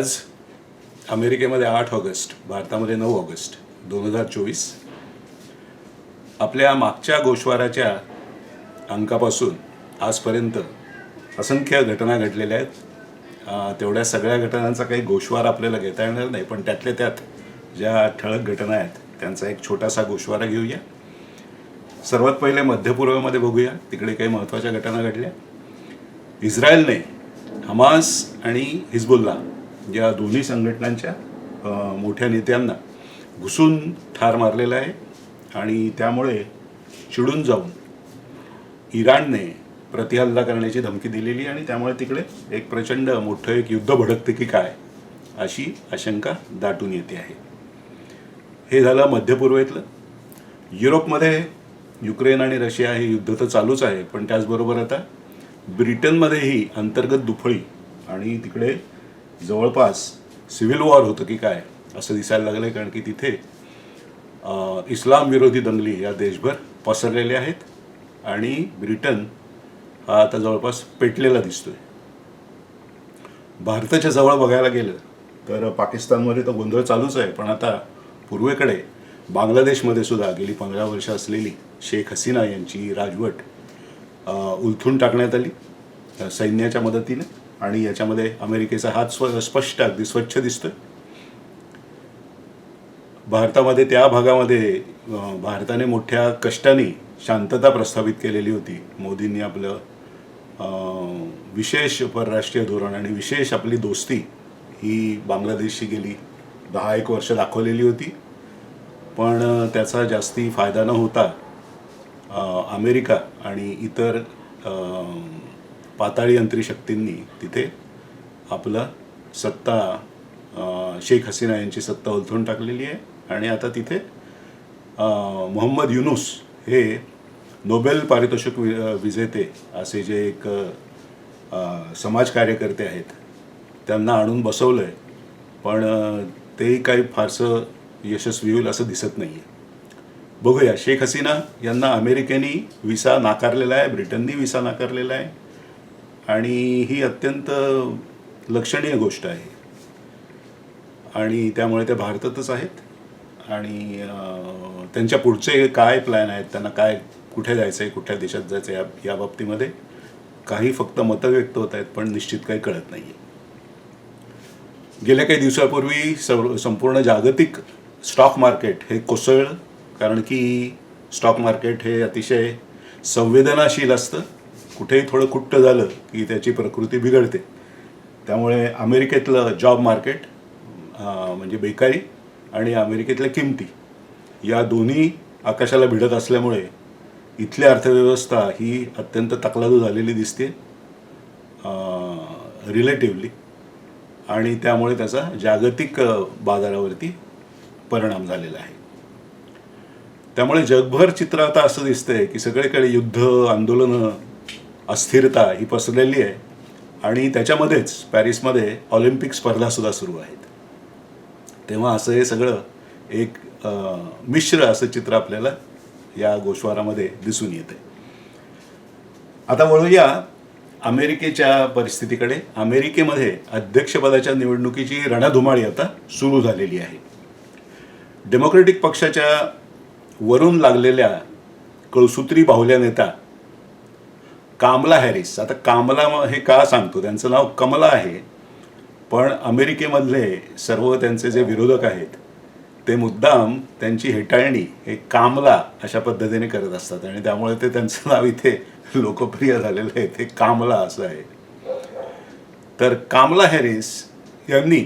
आज अमेरिकेमध्ये आठ ऑगस्ट भारतामध्ये नऊ ऑगस्ट दोन हजार चोवीस. आपल्या मागच्या गोशवाराच्या अंकापासून आजपर्यंत असंख्य घटना घडलेल्या आहेत. तेवढ्या सगळ्या घटनांचा काही गोशवार आपल्याला घेता येणार नाही पण त्यातल्या त्यात ज्या ठळक घटना आहेत त्यांचा एक छोटासा गोषवारा घेऊया. सर्वात पहिले मध्यपूर्वेमध्ये बघूया तिकडे काही महत्त्वाच्या घटना घडल्या. इस्रायलने हमास आणि हिजबुल्ला या दोन्ही संघटनांच्या मोठ्या नेत्यांना घुसून ठार मारलेला आहे आणि त्यामुळे चिडून जाऊन इराणने प्रतिहल्ला करण्याची धमकी दिलेली आणि त्यामुळे तिकडे एक प्रचंड मोठं एक युद्ध भडकते की काय अशी आशंका दाटून येते आहे. हे झालं मध्यपूर्वेतलं युरोपमध्ये युक्रेन आणि रशिया हे युद्ध तर चालूच आहे पण त्याचबरोबर आता ब्रिटनमध्येही अंतर्गत दुफळी आणि तिकडे जवळपास सिव्हिल वॉर होतं की काय असं दिसायला लागलं आहे कारण की तिथे इस्लाम विरोधी दंगली या देशभर पसरलेल्या आहेत आणि ब्रिटन हा आता जवळपास पेटलेला दिसतोय. भारताच्या जवळ बघायला गेलं तर पाकिस्तानमध्ये तर गोंधळ चालूच आहे पण आता पूर्वेकडे बांगलादेशमध्ये सुद्धा गेली पंधरा वर्ष असलेली शेख हसीना यांची राजवट उलथून टाकण्यात आली सैन्याच्या मदतीने. आणि याच्यामध्ये अमेरिकेचा हात स्व स्पष्ट अगदी स्वच्छ दिसतोय. भारतामध्ये त्या भागामध्ये भारताने मोठ्या कष्टाने शांतता प्रस्थापित केलेली होती. मोदींनी आपलं विशेष परराष्ट्रीय धोरण आणि विशेष आपली दोस्ती ही बांगलादेशशी गेली दहा एक वर्ष दाखवलेली होती. पण त्याचा जास्ती फायदा न होता अमेरिका आणि इतर पाताळी अंतरीशक्तींनी तिथे आपलं सत्ता शेख हसीना यांची सत्ता उलथून टाकलेली आहे. आणि आता तिथे मोहम्मद युनुस हे नोबेल पारितोषिक वि विजेते असे जे एक समाज कार्यकर्ते आहेत त्यांना आणून बसवलं आहे पण तेही काही फारसं यशस्वी होईल असं दिसत नाही आहे बघूया शेख हसीना यांना अमेरिकेने विसा नाकारलेला आहे ब्रिटननी विसा नाकारलेला आहे. आणि ही अत्यंत लक्षणीय गोष्ट आहे. आणि त्यामुळे त्या भारतातच आहेत. आणि त्यांच्या पुढचे काय प्लॅन आहेत? त्यांना काय कुठे जायचं आहे कुठल्या देशात जायचं आहे या या बाबतीमध्ये काही फक्त मतं व्यक्त होत आहेत पण निश्चित काही कळत नाही आहे गेल्या काही दिवसापूर्वी सर्व संपूर्ण जागतिक स्टॉक मार्केट हे कोसळलं. कारण की स्टॉक मार्केट हे अतिशय संवेदनाशील असतं. कुठेही थोडं कुट्ट झालं की त्याची प्रकृती बिघडते. त्यामुळे अमेरिकेतलं जॉब मार्केट म्हणजे बेकारी आणि अमेरिकेतल्या किमती या दोन्ही आकाशाला भिडत असल्यामुळे इथली अर्थव्यवस्था ही अत्यंत तकलादू झालेली दिसते रिलेटिवली आणि त्यामुळे त्याचा जागतिक बाजारावरती परिणाम झालेला आहे. त्यामुळे जगभर चित्र आता असं दिसतंय की सगळीकडे युद्ध आंदोलनं अस्थिरता ही पसरलेली आहे. आणि त्याच्यामध्येच पॅरिसमध्ये ऑलिम्पिक स्पर्धासुद्धा सुरू आहेत. तेव्हा असं हे सगळं एक मिश्र असं चित्र आपल्याला या गोषवारामध्ये दिसून येते आता वळूया अमेरिकेच्या परिस्थितीकडे. अमेरिकेमध्ये अध्यक्षपदाच्या निवडणुकीची रणधुमाळी आता सुरू झालेली आहे. डेमोक्रेटिक पक्षाच्या वरून लागलेल्या कळसूत्री बाहुल्या नेता कामला हॅरिस. आता कामला हे का सांगतो? त्यांचं नाव कमला आहे. पण अमेरिकेमधले सर्व त्यांचे जे विरोधक आहेत ते मुद्दाम त्यांची हेटाळणी हे कामला अशा पद्धतीने करत असतात. आणि त्यामुळे ते त्यांचं नाव इथे लोकप्रिय झालेलं आहे. ते कामला असं आहे. तर कामला हॅरिस यांनी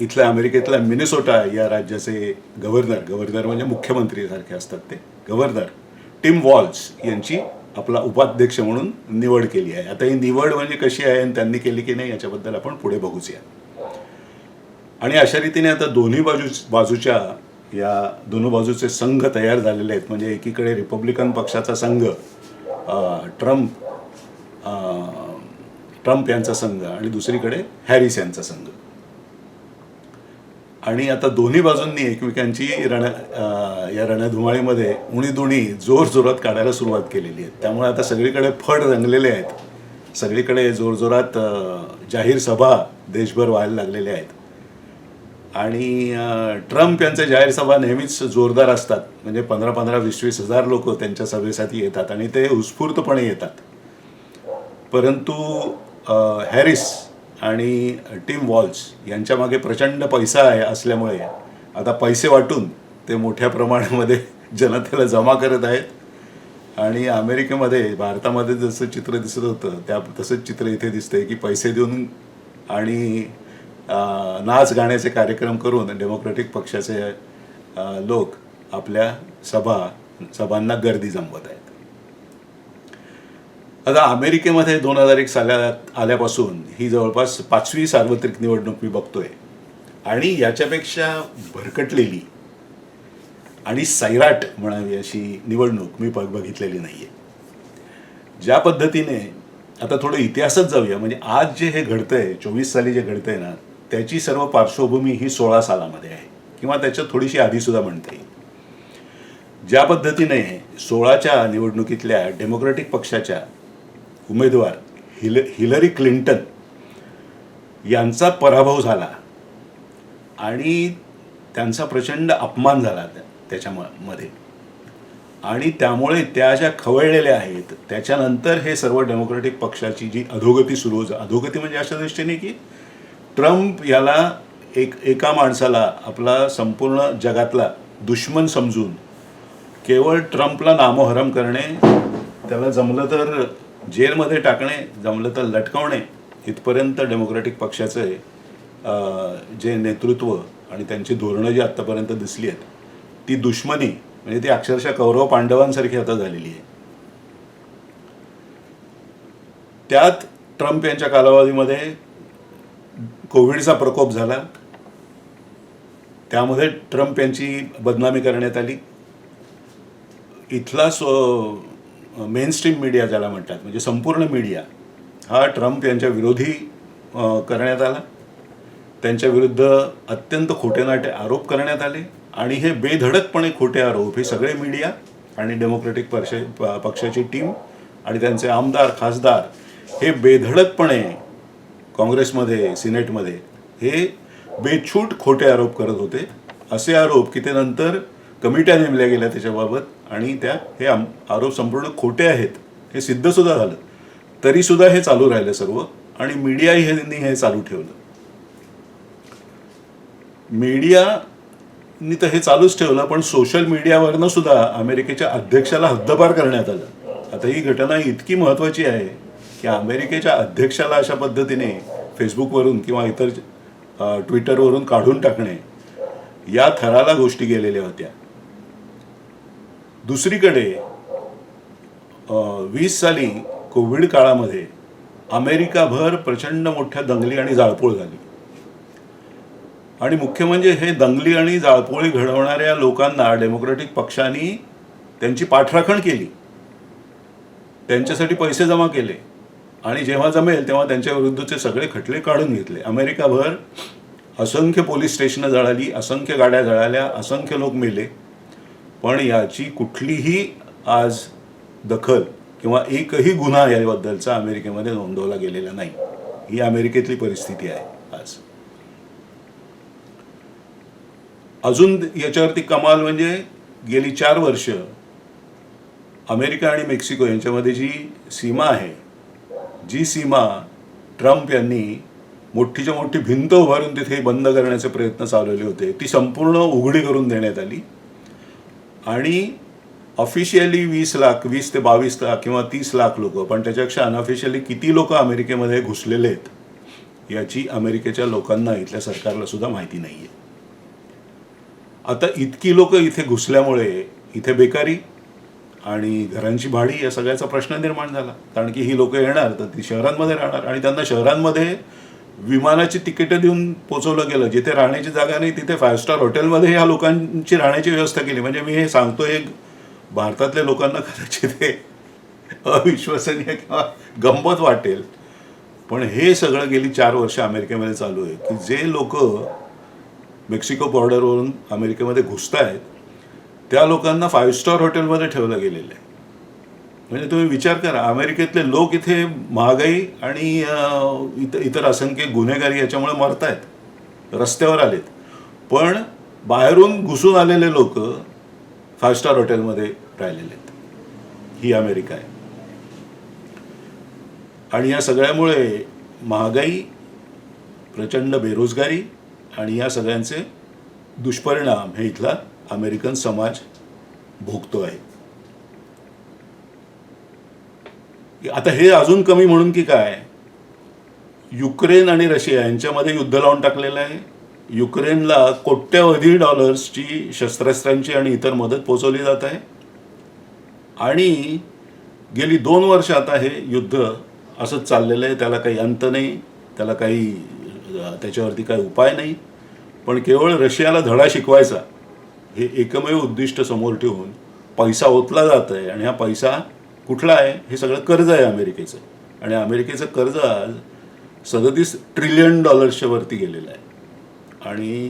इथल्या अमेरिकेतल्या मिनेसोटा या राज्याचे गव्हर्नर गव्हर्नर म्हणजे मुख्यमंत्री सारखे असतात ते. गव्हर्नर टिम वॉल्स यांची आपला उपाध्यक्ष म्हणून निवड केली आहे. आता ही निवड म्हणजे कशी आहे आणि त्यांनी केली की नाही याच्याबद्दल आपण पुढे बघूच या. आणि अशा रीतीने आता दोन्ही बाजू बाजूच्या या दोन्ही बाजूचे संघ तयार झालेले आहेत. म्हणजे एकीकडे रिपब्लिकन पक्षाचा संघ ट्रम्प ट्रम्प यांचा संघ आणि दुसरीकडे हॅरिस यांचा संघ. आणि आता दोन्ही बाजूंनी एकमेकांची रण या रणधुमाळीमध्ये उणी दुणी जोर जोरात काढायला सुरुवात केलेली आहे. त्यामुळे आता सगळीकडे फड रंगलेले आहेत. सगळीकडे जोरजोरात जाहीर सभा देशभर व्हायला लागलेल्या आहेत. आणि ट्रम्प यांच्या जाहीर सभा नेहमीच जोरदार असतात. म्हणजे पंधरा पंधरा वीस वीस हजार लोक त्यांच्या सभेसाठी येतात आणि ते उत्स्फूर्तपणे येतात. परंतु हॅरिस आणि टीम वॉल्स यांच्यामागे प्रचंड पैसा आहे असल्यामुळे आता पैसे वाटून ते मोठ्या प्रमाणामध्ये जनतेला जमा करत आहेत. आणि अमेरिकेमध्ये भारतामध्ये जसं चित्र दिसत होतं त्या तसंच चित्र इथे दिसतंय की पैसे देऊन आणि नाच गाण्याचे कार्यक्रम करून डेमोक्रॅटिक पक्षाचे लोक आपल्या सभा सभांना गर्दी जमवत आहेत. आता अमेरिकेमध्ये दोन हजार एक सालात आल्यापासून ही जवळपास पाचवी सार्वत्रिक निवडणूक मी बघतोय. आणि याच्यापेक्षा भरकटलेली आणि सैराट म्हणावी अशी निवडणूक मी बघितलेली नाही आहे ज्या पद्धतीने आता थोडं इतिहासच जाऊया म्हणजे आज जे हे घडतंय चोवीस साली जे घडतंय ना त्याची सर्व पार्श्वभूमी ही सोळा सालामध्ये आहे. किंवा त्याच्यात थोडीशी आधीसुद्धा म्हणता येईल. ज्या पद्धतीने सोळाच्या निवडणुकीतल्या डेमोक्रेटिक पक्षाच्या उमेदवार हिल हिलरी क्लिंटन यांचा पराभव झाला. आणि त्यांचा प्रचंड अपमान झाला त्या- त्याच्यामध्ये आणि त्यामुळे त्या ज्या खवळलेल्या आहेत त्याच्यानंतर हे सर्व डेमोक्रेटिक पक्षाची जी अधोगती सुरू अधोगती म्हणजे अशा दृष्टीने की ट्रम्प याला एक एका माणसाला आपला संपूर्ण जगातला दुश्मन समजून केवळ ट्रम्पला नामोहरम करणे त्याला जमलं तर जेलमध्ये टाकणे जमलं तर लटकवणे इथपर्यंत डेमोक्रेटिक पक्षाचे जे नेतृत्व आणि त्यांची धोरणं जी आत्तापर्यंत दिसली आहेत ती दुश्मनी म्हणजे ती अक्षरशः कौरव पांडवांसारखी आता झालेली आहे. त्यात ट्रम्प यांच्या कालावधीमध्ये कोविडचा प्रकोप झाला. त्यामध्ये ट्रम्प यांची बदनामी करण्यात आली. इथला स्व मेन स्ट्रीम मीडिया ज्याला म्हणतात म्हणजे संपूर्ण मीडिया हा ट्रम्प यांच्या विरोधी करण्यात आला. त्यांच्या विरुद्ध अत्यंत खोटेनाटे आरोप करण्यात आले. आणि हे बेधडकपणे खोटे आरोप हे सगळे मीडिया आणि डेमोक्रेटिक पक्ष पक्षाची टीम आणि त्यांचे आमदार खासदार हे बेधडकपणे काँग्रेसमध्ये सिनेटमध्ये हे बेछूट खोटे आरोप करत होते. असे आरोप की ते नंतर कमिट्या नेमल्या गेल्या त्याच्याबाबत. आणि त्या हे आरोप संपूर्ण खोटे आहेत हे सिद्धसुद्धा झालं. तरीसुद्धा हे चालू राहिलं सर्व आणि मीडियाही ह्यांनी हे चालू ठेवलं. मीडियानी तर हे चालूच ठेवलं पण सोशल मीडियावरनं सुद्धा अमेरिकेच्या अध्यक्षाला हद्दपार करण्यात आलं. आता ही घटना इतकी महत्त्वाची आहे की अमेरिकेच्या अध्यक्षाला अशा पद्धतीने फेसबुकवरून किंवा इतर ट्विटरवरून काढून टाकणे या थराला गोष्टी गेलेल्या होत्या. दुसरीकडे वीस साली कोविड काळामध्ये अमेरिकाभर प्रचंड मोठ्या दंगली आणि जाळपोळ झाली. आणि मुख्य म्हणजे हे दंगली आणि जाळपोळी घडवणाऱ्या लोकांना डेमोक्रेटिक पक्षांनी त्यांची पाठराखण केली. त्यांच्यासाठी पैसे जमा केले. आणि जेव्हा जमेल तेव्हा त्यांच्या विरुद्धचे सगळे खटले काढून घेतले. अमेरिकाभर असंख्य पोलीस स्टेशनं जळाली असंख्य गाड्या जळाल्या असंख्य लोक मेले. पण याची कुठलीही आज दखल किंवा एकही गुन्हा याबद्दलचा अमेरिकेमध्ये नोंदवला गेलेला नाही. ही अमेरिकेतली परिस्थिती आहे आज. अजून याच्यावरती कमाल म्हणजे गेली चार वर्ष अमेरिका आणि मेक्सिको यांच्यामध्ये जी सीमा आहे जी सीमा ट्रम्प यांनी मोठीच्या मोठी भिंत उभारून तिथे बंद करण्याचे प्रयत्न चालवले होते ती संपूर्ण उघडी करून देण्यात आली. आणि ऑफिशियली वीस लाख वीस ते बावीस लाख किंवा तीस लाख लोक पण त्याच्यापेक्षा अनऑफिशियली किती लोक अमेरिकेमध्ये घुसलेले आहेत याची अमेरिकेच्या लोकांना इथल्या सरकारला सुद्धा माहिती नाही आहे आता इतकी लोक इथे घुसल्यामुळे इथे बेकारी आणि घरांची भाडी या सगळ्याचा प्रश्न निर्माण झाला. कारण की ही लोक येणार तर ती शहरांमध्ये राहणार आणि त्यांना शहरांमध्ये विमानाची तिकीटं देऊन पोचवलं गेलं. जिथे राहण्याची जागा नाही तिथे फाईव्ह स्टार हॉटेलमध्ये ह्या लोकांची राहण्याची व्यवस्था केली. म्हणजे मी हे सांगतो एक भारतातल्या लोकांना कदाचित हे अविश्वसनीय किंवा गंमत वाटेल. पण हे सगळं गेली चार वर्ष अमेरिकेमध्ये चालू आहे की जे लोक मेक्सिको बॉर्डरवरून अमेरिकेमध्ये घुसत आहेत त्या लोकांना फाईव्ह स्टार हॉटेलमध्ये ठेवलं गेलेलं आहे. म्हणजे तुम्ही विचार करा अमेरिकेतले लोक इथे महागाई आणि इतर इतर असंख्य गुन्हेगारी याच्यामुळे मरतायत रस्त्यावर आलेत. पण बाहेरून घुसून आलेले लोक फाय स्टार हॉटेलमध्ये राहिलेले आहेत. ही अमेरिका आहे. आणि या सगळ्यामुळे महागाई प्रचंड बेरोजगारी आणि या सगळ्यांचे दुष्परिणाम हे इथला अमेरिकन समाज भोगतो आहे. आता हे अजून कमी म्हणून की काय? युक्रेन आणि रशिया यांच्यामध्ये युद्ध लावून टाकलेलं आहे. युक्रेनला कोट्यवधी डॉलर्सची शस्त्रास्त्रांची आणि इतर मदत पोचवली जात आहे. आणि गेली दोन वर्ष आता हे युद्ध असंच चाललेलं आहे. त्याला काही अंत नाही. त्याला काही त्याच्यावरती काही उपाय नाही. पण केवळ रशियाला धडा शिकवायचा हे एकमेव उद्दिष्ट समोर ठेवून पैसा ओतला जात आहे आणि हा पैसा कुठला आहे हे सगळं कर्ज आहे अमेरिकेचं. आणि अमेरिकेचं कर्ज आज सदतीस ट्रिलियन डॉलर्सच्या वरती गेलेलं आहे. आणि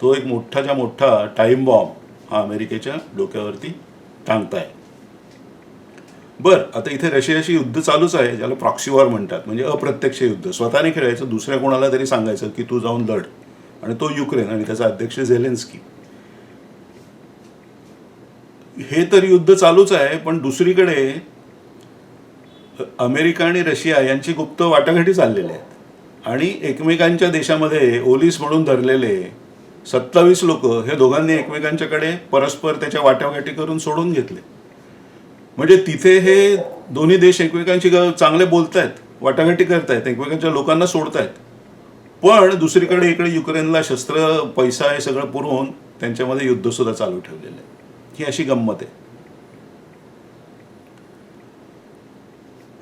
तो एक मोठाच्या मोठा टाईम बॉम्ब हा अमेरिकेच्या डोक्यावरती टांगताय बर आता इथे रशियाशी युद्ध चालूच आहे ज्याला प्रॉक्सिवॉर म्हणतात. म्हणजे अप्रत्यक्ष युद्ध. स्वतःने खेळायचं दुसऱ्या कोणाला तरी सांगायचं की तू जाऊन लढ. आणि तो युक्रेन आणि त्याचा अध्यक्ष झेलेन्स्की हे तर युद्ध चालूच आहे पण दुसरीकडे अमेरिका आणि रशिया यांची गुप्त वाटाघाटी चाललेल्या आहेत. आणि एकमेकांच्या देशामध्ये ओलीस म्हणून धरलेले सत्तावीस लोक हे दोघांनी एकमेकांच्याकडे परस्पर त्याच्या वाटाघाटी करून सोडून घेतले. म्हणजे तिथे हे दोन्ही देश एकमेकांशी चांगले बोलतायत वाटाघाटी करतायत एकमेकांच्या लोकांना सोडतायत. पण दुसरीकडे इकडे युक्रेनला शस्त्र पैसा हे सगळं पुरवून त्यांच्यामध्ये युद्ध सुद्धा चालू ठेवलेलं आहे ही अशी गंमत आहे.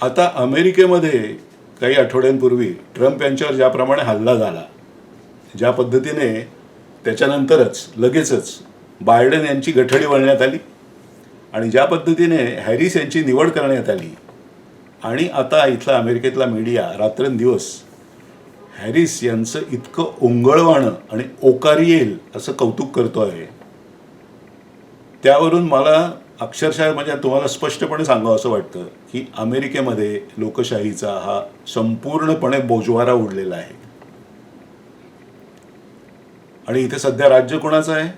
आता अमेरिकेमध्ये काही आठवड्यांपूर्वी ट्रम्प यांच्यावर ज्याप्रमाणे हल्ला झाला ज्या पद्धतीने त्याच्यानंतरच लगेचच बायडन यांची गठडी वळण्यात आली आणि ज्या पद्धतीने हॅरिस यांची निवड करण्यात आली आणि आता इथला अमेरिकेतला मीडिया रात्रंदिवस हॅरिस यांचं इतकं ओंगळवाणं आणि ओकारी येईल असं कौतुक करतो आहे त्यावरून मला अक्षरशः म्हणजे तुम्हाला स्पष्टपणे सांगावं असं वाटतं की अमेरिकेमध्ये लोकशाहीचा हा संपूर्णपणे बोजवारा उडलेला आहे. आणि इथे सध्या राज्य कोणाचं आहे?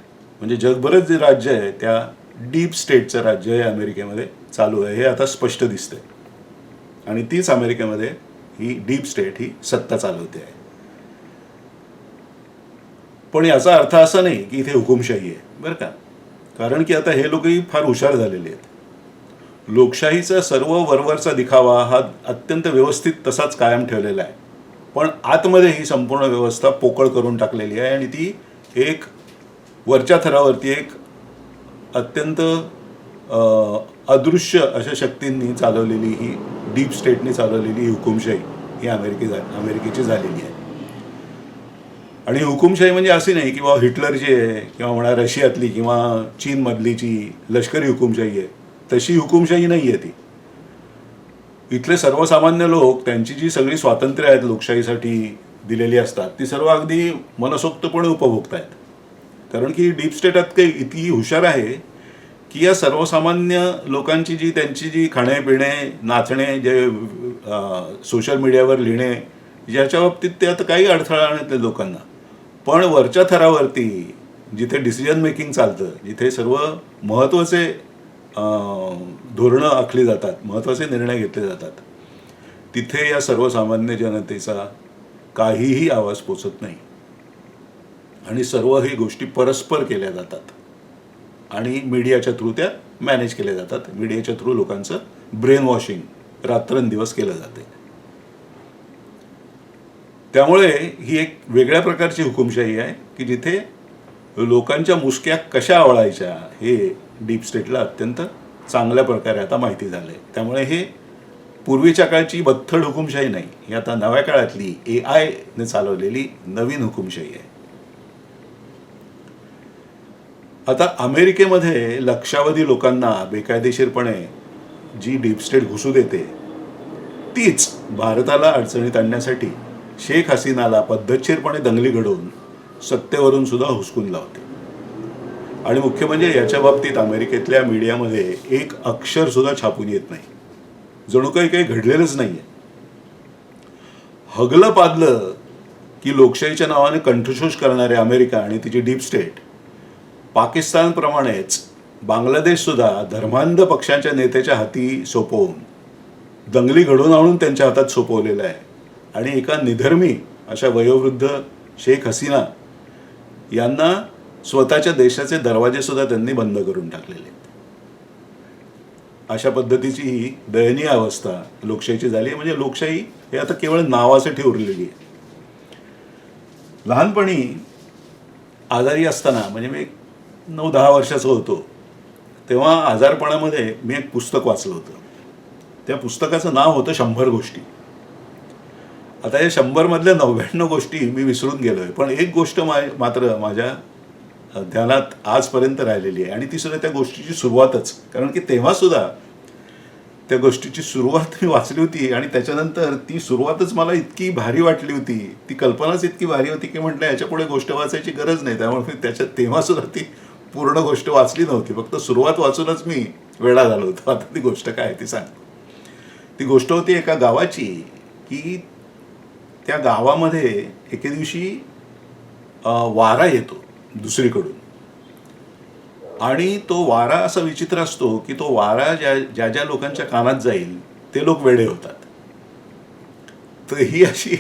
म्हणजे जगभरच जे राज्य आहे त्या डीप स्टेटचं राज्य हे अमेरिकेमध्ये चालू आहे हे आता स्पष्ट दिसतंय. आणि तीच अमेरिकेमध्ये ही डीप स्टेट ही सत्ता चालवते आहे. पण याचा अर्थ असा नाही की इथे हुकुमशाही आहे बरं का? कारण की आता हे लोकही फार हुशार झालेले आहेत. लोकशाहीचा सर्व वरवरचा दिखावा हा अत्यंत व्यवस्थित तसाच कायम ठेवलेला आहे. पण आतमध्ये ही संपूर्ण व्यवस्था पोकळ करून टाकलेली आहे आणि ती एक वरच्या थरावरती एक अत्यंत अदृश्य अशा शक्तींनी चालवलेली ही डीप स्टेटने चालवलेली ही हुकुमशाही ही अमेरिके अमेरिकेची झालेली आहे. आणि हुकुमशाही म्हणजे अशी नाही की बाबा हिटलरची आहे किंवा म्हणा रशियातली किंवा चीनमधलीची लष्करी हुकुमशाही आहे तशी हुकुमशाही नाही आहे ती. इथले सर्वसामान्य लोक त्यांची जी सगळी स्वातंत्र्य आहेत लोकशाहीसाठी दिलेली असतात ती सर्व अगदी मनसोक्तपणे उपभोगत आहेत. कारण की डीप स्टेट काही इतकी हुशार आहे की या सर्वसामान्य लोकांची जी त्यांची जी खाणे पिणे नाचणे जे सोशल मीडियावर लिहिणे याच्या बाबतीत ते आता काही अडथळा आणत लोकांना. पण वरच्या थरावरती जिथे डिसिजन मेकिंग चालतं जिथे सर्व महत्त्वाचे धोरणं आखली जातात महत्त्वाचे निर्णय घेतले जातात तिथे या सर्वसामान्य जनतेचा काहीही आवाज पोचत नाही. आणि सर्व ही गोष्टी परस्पर केल्या जातात. आणि मीडियाच्या थ्रू त्या मॅनेज केल्या जातात. मीडियाच्या थ्रू लोकांचं ब्रेन वॉशिंग रात्रंदिवस केलं जाते. त्यामुळे ही एक वेगळ्या प्रकारची हुकुमशाही आहे की जिथे लोकांच्या मुसक्या कशा आवळायच्या हे डीप स्टेटला अत्यंत चांगल्या प्रकारे आता माहिती झालं आहे त्यामुळे हे पूर्वीच्या काळची बत्थड हुकुमशाही नाही ही आता नव्या काळातली ए आयने चालवलेली नवीन हुकुमशाही आहे. आता अमेरिकेमध्ये लक्षावधी लोकांना बेकायदेशीरपणे जी डीप स्टेट घुसू देते तीच भारताला अडचणीत आणण्यासाठी शेख हसीनाला पद्धतशीरपणे दंगली घडवून सत्तेवरून सुद्धा हुसकून लावते. आणि मुख्य म्हणजे याच्या बाबतीत अमेरिकेतल्या मीडियामध्ये एक अक्षर सुद्धा छापून येत नाही. जणू काही काही घडलेलंच नाहीये. हगलं पादलं की लोकशाहीच्या नावाने कंठशोष करणारे अमेरिका आणि तिची डीप स्टेट पाकिस्तानप्रमाणेच बांगलादेश सुद्धा धर्मांध पक्षांच्या नेत्याच्या हाती सोपवून दंगली घडवून आणून त्यांच्या हातात सोपवलेलं आहे. आणि एका निधर्मी अशा वयोवृद्ध शेख हसीना यांना स्वतःच्या देशाचे दरवाजे सुद्धा त्यांनी बंद करून टाकलेले आहेत. अशा पद्धतीची ही दयनीय अवस्था लोकशाहीची झाली आहे. म्हणजे लोकशाही हे आता केवळ नावासाठी उरलेली आहे. लहानपणी आजारी असताना म्हणजे मी नऊ दहा वर्षाचा होतो तेव्हा आजारपणामध्ये मी एक पुस्तक वाचलं होतं. त्या पुस्तकाचं नाव होतं शंभर गोष्टी. आता या शंभरमधल्या नव्याण्णव गोष्टी मी विसरून गेलो आहे पण एक गोष्ट मा मात्र माझ्या ध्यानात आजपर्यंत राहिलेली आहे आणि ती सुद्धा त्या गोष्टीची सुरुवातच. कारण की तेव्हा सुद्धा त्या गोष्टीची सुरुवात मी वाचली होती आणि त्याच्यानंतर ती सुरुवातच मला इतकी भारी वाटली होती. ती कल्पनाच इतकी भारी होती की म्हटलं याच्यापुढे गोष्ट वाचायची गरज नाही. त्यामुळे मी त्याच्यात तेव्हा सुद्धा ती पूर्ण गोष्ट वाचली नव्हती. फक्त सुरुवात वाचूनच मी वेळा झालो होतो. आता ती गोष्ट काय आहे ती सांग. ती गोष्ट होती एका गावाची की त्या गावामध्ये एके दिवशी वारा येतो दुसरीकडून. आणि तो वारा असा विचित्र असतो की तो वारा ज्या ज्या ज्या लोकांच्या कानात जाईल ते लोक वेडे होतात. तर ही अशी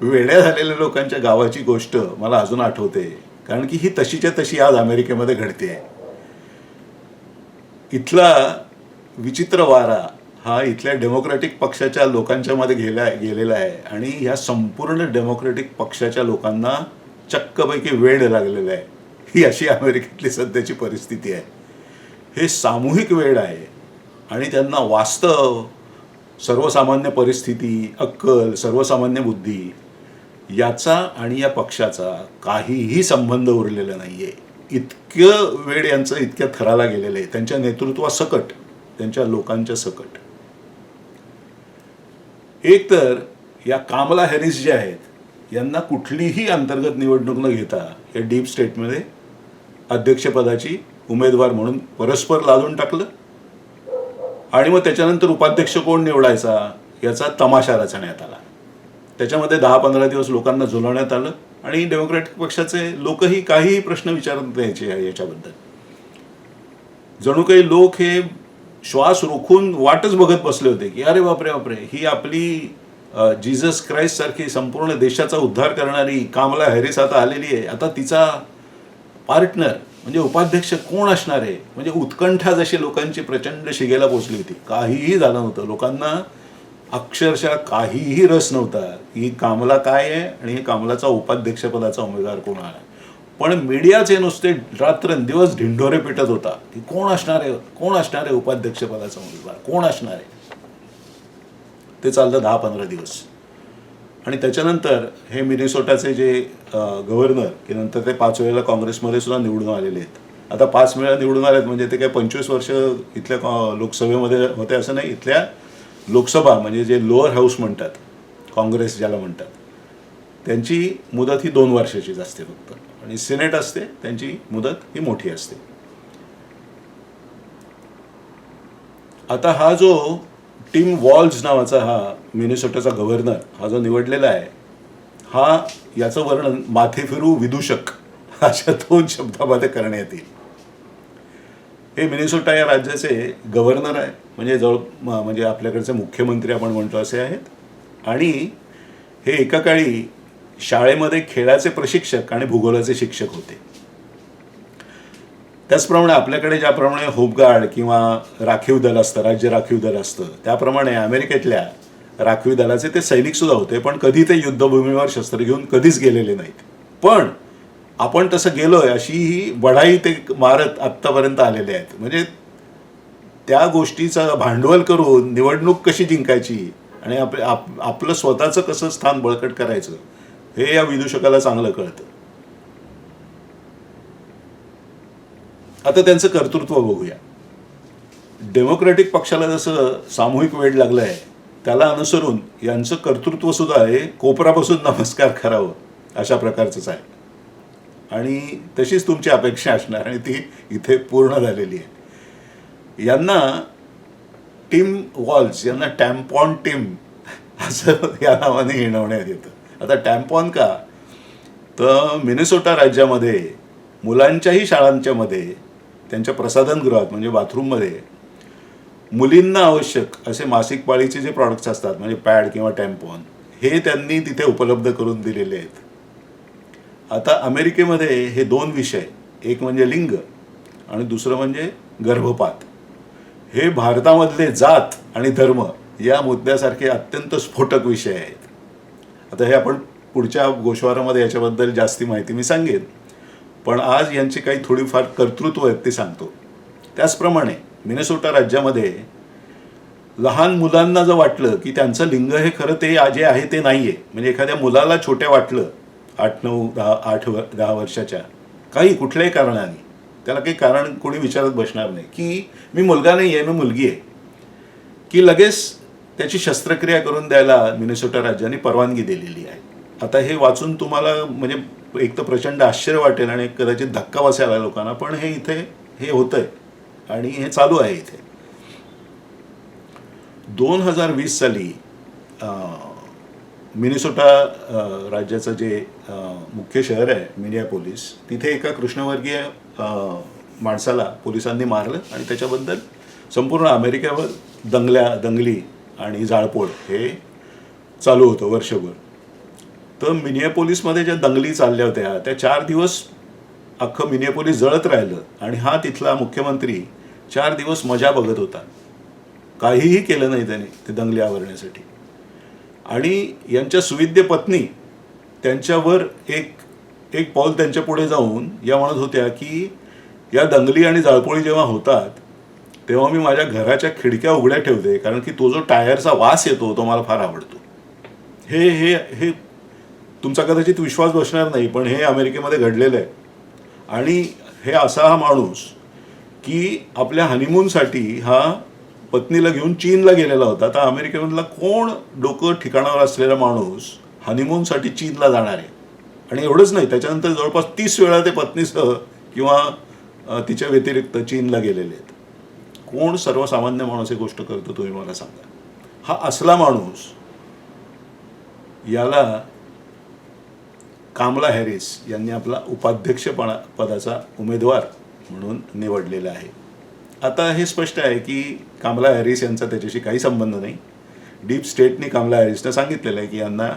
वेड्या झालेल्या लोकांच्या गावाची गोष्ट मला अजून आठवते. कारण की ही तशीच्या तशी आज अमेरिकेमध्ये घडते इथला विचित्र वारा हा इथल्या डेमोक्रॅटिक पक्षाच्या लोकांच्या मध्ये गेला गेलेला आहे. आणि ह्या संपूर्ण डेमोक्रॅटिक पक्षाच्या लोकांना चक्कपैकी वेळ लागलेला आहे. ही अशी अमेरिकेतली सध्याची परिस्थिती आहे. हे सामूहिक वेळ आहे. आणि त्यांना वास्तव सर्वसामान्य परिस्थिती अक्कल सर्वसामान्य बुद्धी याचा आणि या पक्षाचा काहीही संबंध उरलेला नाही आहे इतकं वेळ यांचं इतक्या थराला गेलेलं आहे. त्यांच्या नेतृत्वासकट त्यांच्या लोकांच्या सकट. एक तर या कामला हॅरिस जे आहेत यांना कुठलीही अंतर्गत निवडणूक न घेता या डीप स्टेटमध्ये अध्यक्षपदाची उमेदवार म्हणून परस्पर लादून टाकलं. आणि मग त्याच्यानंतर उपाध्यक्ष कोण निवडायचा याचा तमाशा रचण्यात आला. त्याच्यामध्ये दहा पंधरा दिवस लोकांना झुलवण्यात आलं आणि डेमोक्रॅटिक पक्षाचे लोकही काहीही प्रश्न विचारत यायचे याच्याबद्दल. जणू काही लोक हे श्वास रोखून वाटच बघत बसले होते की अरे बापरे बापरे ही आपली जीजस क्राईस्ट क्राइस्ट सारखी संपूर्ण देशाचा उद्धार करणारी कामला हॅरिस आता आलेली आहे. आता तिचा पार्टनर म्हणजे उपाध्यक्ष कोण असणार आहे? म्हणजे उत्कंठा जशी लोकांची प्रचंड शिगेला पोचली होती. काहीही झालं नव्हतं. लोकांना अक्षरशः काहीही रस नव्हता. ही कामला काय आहे आणि हे कामलाचा उपाध्यक्षपदाचा उमेदवार कोण आहे? पण मीडियाचे नुसते रात्रंदिवस ढिंढोरे पिटत होता. की कोण असणार आहे? कोण असणार आहे उपाध्यक्षपदाचा उमेदवार? कोण असणार आहे? ते चाललं दहा पंधरा दिवस. आणि त्याच्यानंतर हे मिनिसोटाचे जे गव्हर्नर की नंतर ते पाच वेळेला काँग्रेसमध्ये सुद्धा निवडून आलेले आहेत. आता पाच वेळा निवडून आलेत म्हणजे ते काय पंचवीस वर्ष इथल्या लोकसभेमध्ये होते असं नाही. इथल्या लोकसभा म्हणजे जे लोअर हाऊस म्हणतात काँग्रेस ज्याला म्हणतात त्यांची मुदत ही दोन वर्षाचीच असते फक्त. आणि सिनेट असते त्यांची मुदत ही मोठी असते. आता हा जो टीम वॉल्स नावाचा हा मिनिसोटाचा गव्हर्नर हा जो निवडलेला आहे हा याचं वर्णन माथे फिरू विदूषक अशा दोन शब्दामध्ये करण्यात येईल. हे मिनिसोटा या राज्याचे गव्हर्नर आहे म्हणजे जवळ म्हणजे आपल्याकडचे मुख्यमंत्री आपण म्हणतो असे आहेत. आणि हे एका काळी शाळेमध्ये खेळाचे प्रशिक्षक आणि भूगोलाचे शिक्षक होते. त्याचप्रमाणे आपल्याकडे ज्याप्रमाणे होपगार्ड किंवा राखीव दल असतं राज्य राखीव दल असतं त्याप्रमाणे अमेरिकेतल्या राखीव दलाचे ते सैनिक सुद्धा होते पण कधी ते युद्धभूमीवर शस्त्र घेऊन कधीच गेलेले नाहीत. पण आपण तसं गेलोय अशी ही बढाई ते मारत आत्तापर्यंत आलेले आहेत. म्हणजे त्या गोष्टीचं भांडवल करून निवडणूक कशी जिंकायची आणि आप- आपलं स्वतःचं कसं स्थान बळकट करायचं हे या विदूषकाला चांगलं कळतं. आता त्यांचं कर्तृत्व बघूया. डेमोक्रॅटिक पक्षाला जसं सामूहिक वेळ लागलं आहे त्याला अनुसरून यांचं कर्तृत्व सुद्धा हे कोपरापासून नमस्कार करावं अशा प्रकारचंच आहे. आणि तशीच तुमची अपेक्षा असणार आणि ती इथे पूर्ण झालेली आहे. यांना टीम वॉल्स यांना टॅम्पॉन टीम असं या नावाने हिणवण्यात येतं. आता टॅम्पॉन का? तर मिनेसोटा राज्यामध्ये मुलांच्याही शाळांच्या मध्ये त्यांच्या प्रसाधनगृहात म्हणजे बाथरूममध्ये मुलींना आवश्यक असे मासिक पाळीचे जे प्रॉडक्ट्स असतात म्हणजे पॅड किंवा टॅम्पॉन हे त्यांनी तिथे उपलब्ध करून दिलेले आहेत. आता अमेरिकेमध्ये हे दोन विषय एक म्हणजे लिंग आणि दुसरं म्हणजे गर्भपात. हे भारतामधले जात आणि धर्म या मुद्द्यासारखे अत्यंत स्फोटक विषय आहेत. आता हे आपण पुढच्या गोशवारामध्ये याच्याबद्दल जास्ती माहिती मी सांगेन. पण आज यांची काही थोडीफार कर्तृत्व आहेत ते सांगतो. त्याचप्रमाणे मिनेसोटा राज्यामध्ये लहान मुलांना जर वाटलं की त्यांचं लिंग हे खरं ते जे आहे ते नाही आहे म्हणजे एखाद्या मुलाला छोट्या वाटलं आठ नऊ दहा आठ व दहा वर्षाच्या काही कुठल्याही कारणाने त्याला काही कारण कोणी विचारत बसणार नाही की मी मुलगा नाही आहे मी मुलगी आहे की लगेच त्याची शस्त्रक्रिया करून द्यायला मिनेसोटा राज्याने परवानगी दिलेली आहे. आता हे वाचून तुम्हाला म्हणजे एक तर प्रचंड आश्चर्य वाटेल आणि कदाचित धक्का बसायला लोकांना पण हे इथे हे होतंय आणि हे चालू आहे इथे. दोन हजार वीस साली मिनिसोटा राज्याचं जे मुख्य शहर आहे मिनियापोलिस तिथे एका कृष्णवर्गीय अं, माणसाला पोलिसांनी मारलं आणि त्याच्याबद्दल संपूर्ण अमेरिकेवर दंगल्या दंगली आणि जाळपोळ हे चालू होतं वर्षभर. तर मिनियापोलिसमध्ये ज्या दंगली चालल्या होत्या त्या चार दिवस अख्खं मिनियापोलिस जळत राहिलं आणि हा तिथला मुख्यमंत्री चार दिवस मजा बघत होता. काहीही केलं नाही त्याने ते दंगली आवरण्यासाठी. आणि यांच्या सुविद्य पत्नी त्यांच्यावर एक एक पाऊल त्यांच्या पुढे जाऊन या म्हणत होत्या की या दंगली आणि जाळपोळी जेव्हा होतात तेव्हा मी माझ्या घराच्या खिडक्या उघड्या ठेवते कारण की तो जो टायरचा वास येतो तो मला फार आवडतो. हे हे हे तुमचा कदाचित विश्वास बसणार नाही पण हे अमेरिकेमध्ये घडलेलं आहे. आणि हे असा हा माणूस की आपल्या हनीमूनसाठी हा पत्नीला घेऊन चीनला गेलेला होता. तर अमेरिकेमधला कोण डोकं ठिकाणावर असलेला माणूस हनीमूनसाठी चीनला जाणार आहे? आणि एवढंच नाही त्याच्यानंतर जवळपास तीस वेळा ते पत्नीसह किंवा तिच्या व्यतिरिक्त चीनला गेलेले आहेत. कोण सर्वसामान्य माणूस ही गोष्ट करतो तुम्ही मला सांगा. हा असला माणूस याला कामला हॅरिस यांनी आपला उपाध्यक्षपणा पदाचा उमेदवार म्हणून निवडलेला आहे. आता हे स्पष्ट आहे की कामला हॅरिस यांचा त्याच्याशी काही संबंध नाही. डीप स्टेटने कामला हॅरिसनं सांगितलेलं आहे की यांना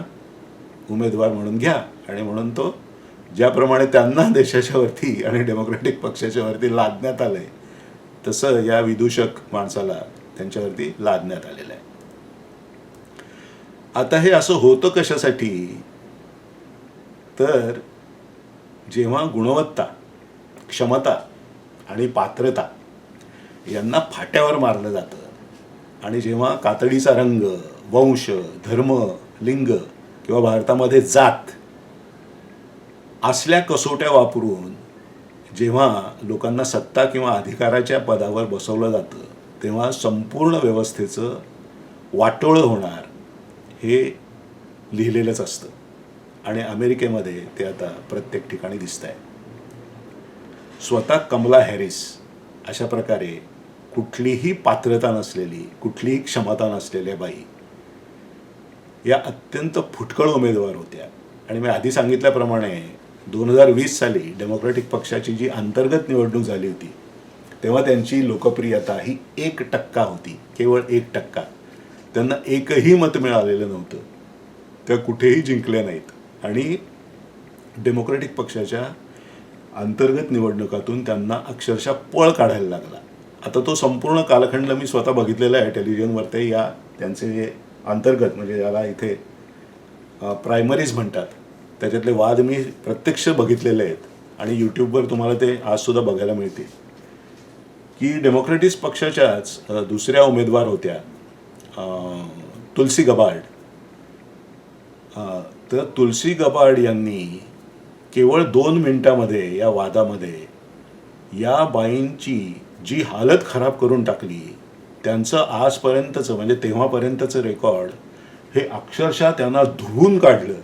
उमेदवार म्हणून घ्या आणि म्हणून तो ज्याप्रमाणे त्यांना देशाच्या वरती आणि डेमोक्रेटिक पक्षाच्या वरती लादण्यात आलं आहे तसं या विदूषक माणसाला त्यांच्यावरती लादण्यात आलेलं आहे. आता हे असं होतं कशासाठी? तर जेव्हा गुणवत्ता क्षमता आणि पात्रता यांना फाट्यावर मारलं जातं आणि जेव्हा कातडीचा रंग वंश धर्म लिंग किंवा भारतामध्ये जात असल्या कसोट्या वापरून जेव्हा लोकांना सत्ता किंवा अधिकाराच्या पदावर बसवलं जातं तेव्हा संपूर्ण व्यवस्थेचं वाटोळं होणार हे लिहिलेलंच असतं. आणि अमेरिकेमध्ये ते आता प्रत्येक ठिकाणी दिसत आहे स्वतः कमला हॅरिस अशा प्रकारे कुठलीही पात्रता नसलेली कुठलीही क्षमता नसलेल्या बाई या अत्यंत फुटकळ उमेदवार होत्या. आणि मी आधी सांगितल्याप्रमाणे दोन हजार वीस साली डेमोक्रेटिक पक्षाची जी अंतर्गत निवडणूक झाली होती तेव्हा त्यांची लोकप्रियता ही एक टक्का होती केवळ एक टक्का. त्यांना एकही मत मिळालेलं नव्हतं. त्या कुठेही जिंकल्या नाहीत. आणि डेमोक्रॅटिक पक्षाच्या अंतर्गत निवडणुकातून त्यांना अक्षरशः पळ काढायला लागला. आता तो संपूर्ण कालखंड मी स्वतः बघितलेला आहे टेलिव्हिजनवरती. या त्यांचे जे अंतर्गत म्हणजे याला इथे प्रायमरीज म्हणतात. त्याच्यातले वाद मी प्रत्यक्ष बघितलेले आहेत. आणि यूट्यूबवर तुम्हाला ते आजसुद्धा बघायला मिळतील. की डेमोक्रेटिक पक्षाच्याच दुसऱ्या उमेदवार होत्या तुलसी गबार्ड. तर तुलसी गबार्ड यांनी केवळ दोन मिनिटामध्ये या वादामध्ये या बाईंची जी हालत खराब करून टाकली त्यांचं आजपर्यंतचं म्हणजे तेव्हापर्यंतचं रेकॉर्ड हे अक्षरशः त्यांना धुवून काढलं.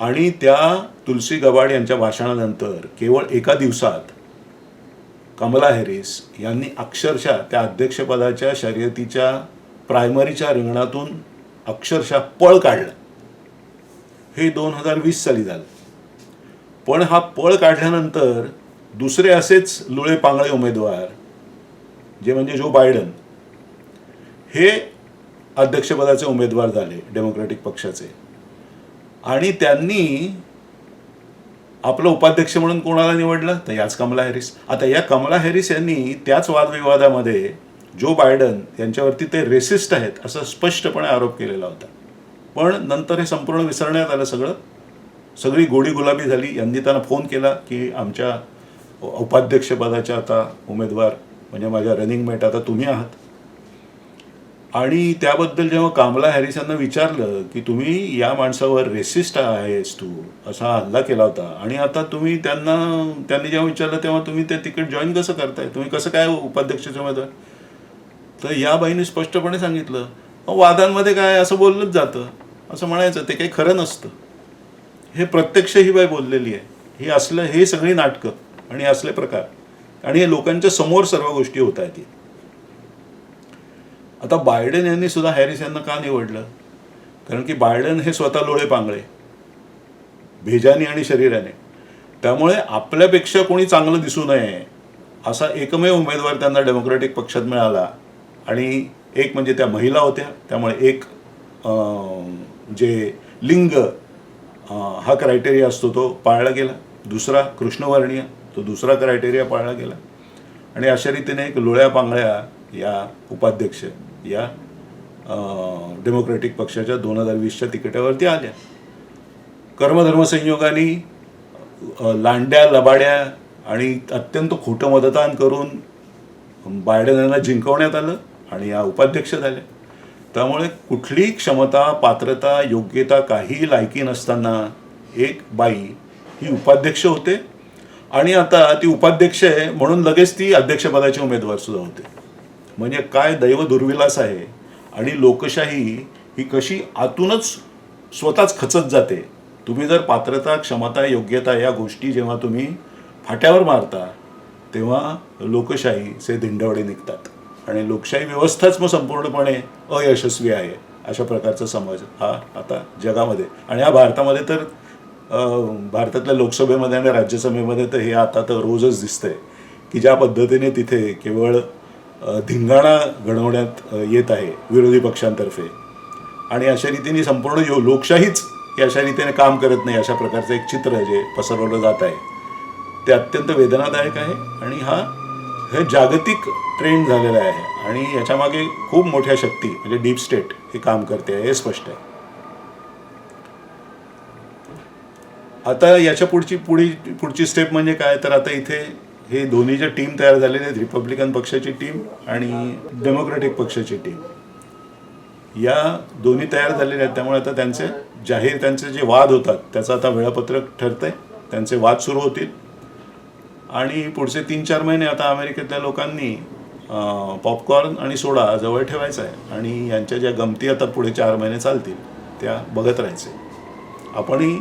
आणि त्या तुलसी गबाड यांच्या भाषणानंतर केवळ एका दिवसात कमला हॅरिस यांनी अक्षरशः त्या अध्यक्षपदाच्या शर्यतीच्या प्रायमरीच्या रिंगणातून अक्षरशः पळ काढला. हे दोन हजार वीस साली झालं. पण हा पळ काढल्यानंतर दुसरे असेच लुळे पांगळे उमेदवार जे म्हणजे जो बायडन हे अध्यक्षपदाचे उमेदवार झाले डेमोक्रॅटिक पक्षाचे. आणि त्यांनी आपलं उपाध्यक्ष म्हणून कोणाला निवडलं? तर याच कमला हॅरिस. आता या कमला हॅरिस यांनी त्याच वादविवादामध्ये जो बायडन यांच्यावरती ते रेसिस्ट आहेत असं स्पष्टपणे आरोप केलेला होता. पण नंतर हे संपूर्ण विसरण्यात आलं सगळं. सगळी गोडी गुलाबी झाली. यांनी त्यांना फोन केला की आमच्या उपाध्यक्षपदाच्या आता उमेदवार म्हणजे माझ्या रनिंग मेट आता तुम्ही आहात. आणि त्याबद्दल जेव्हा कामला हॅरिस यांना विचारलं की तुम्ही या माणसावर रेसिस्ट आहेस तू असा हल्ला केला होता. आणि आता तुम्ही त्यांना त्यांनी जेव्हा विचारलं तेव्हा तुम्ही ते तिकीट जॉईन कसं करताय? तुम्ही कसं काय उपाध्यक्षाच्या मध्ये तर या बाईने स्पष्टपणे सांगितलं वादांमध्ये काय असं बोललंच जातं. असं म्हणायचं ते काही खरं नसतं. हे प्रत्यक्ष ही बाई बोललेली आहे. हे असलं हे सगळी नाटकं आणि असले प्रकार. आणि हे लोकांच्या समोर सर्व गोष्टी होत आहेत. आता बायडन यांनी सुद्धा हॅरिस यांना का निवडलं? कारण की बायडन हे स्वतः लोळे पांगळे. भेजाने आणि शरीराने. त्यामुळे आपल्यापेक्षा कोणी चांगलं दिसू नये असा एकमेव उमेदवार त्यांना डेमोक्रॅटिक पक्षात मिळाला. आणि एक म्हणजे त्या महिला होत्या. त्यामुळे एक जे लिंग हा क्रायटेरिया असतो तो पाळला गेला. दुसरा कृष्णवर्णीय तो दुसरा क्रायटेरिया पाळला गेला. आणि अशा रीतीने एक लोळ्या पांगळ्या या उपाध्यक्ष या डेमोक्रॅटिक पक्षाच्या दोन हजार वीसच्या तिकिटावरती आल्या. कर्मधर्म संयोगाने लांड्या लबाड्या आणि अत्यंत खोटं मतदान करून बायडन यांना जिंकवण्यात आलं आणि या उपाध्यक्ष झाल्या. त्यामुळे कुठलीही क्षमता पात्रता योग्यता काही लायकी नसताना एक बाई ही उपाध्यक्ष होते. आणि आता ती उपाध्यक्ष आहे म्हणून लगेच ती अध्यक्षपदाची उमेदवार सुद्धा होते. म्हणजे काय दैव दुर्विलास आहे आणि लोकशाही ही कशी आतूनच स्वतःच खचत जाते. तुम्ही जर पात्रता क्षमता योग्यता या गोष्टी जेव्हा तुम्ही फाट्यावर मारता तेव्हा लोकशाहीचे दिंडवडे निघतात. आणि लोकशाही व्यवस्थाच मग संपूर्णपणे अयशस्वी आहे अशा प्रकारचा समज हा आता जगामध्ये. आणि या भारतामध्ये तर भारतातल्या लोकसभेमध्ये आणि राज्यसभेमध्ये तर हे आता तर रोजच दिसतंय की ज्या पद्धतीने तिथे केवळ धिंगाणा घडवण्यात येत आहे विरोधी पक्षांतर्फे. आणि अशा रीतीने संपूर्ण यो लोकशाहीच हे अशा रीतीने काम करत नाही अशा प्रकारचं एक चित्र जे पसरवलं जात आहे. ते अत्यंत वेदनादायक आहे आणि हा हे जागतिक ट्रेंड झालेला आहे. आणि याच्यामागे खूप मोठ्या शक्ती म्हणजे डीप स्टेट हे काम करते आहे हे स्पष्ट आहे. आता याच्या पुढची पुढी पुढची स्टेप म्हणजे काय? तर आता इथे हे दोन्ही ज्या टीम तयार झालेले आहेत. रिपब्लिकन पक्षाची टीम आणि डेमोक्रॅटिक पक्षाची टीम. या दोन्ही तयार झालेल्या आहेत. त्यामुळे आता त्यांचे जाहीर त्यांचे जे वाद होतात त्याचं आता वेळापत्रक ठरतंय. त्यांचे वाद सुरू होतील. आणि पुढचे तीन चार महिने आता अमेरिकेतल्या लोकांनी पॉपकॉर्न आणि सोडा जवळ ठेवायचा आहे. आणि यांच्या ज्या गमती आता पुढे चार महिने चालतील त्या बघत राहायचे. आपणही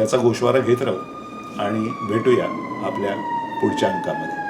याचा गोषवारा घेत राहू आणि भेटूया आपल्या पुढच्या अंकामध्ये.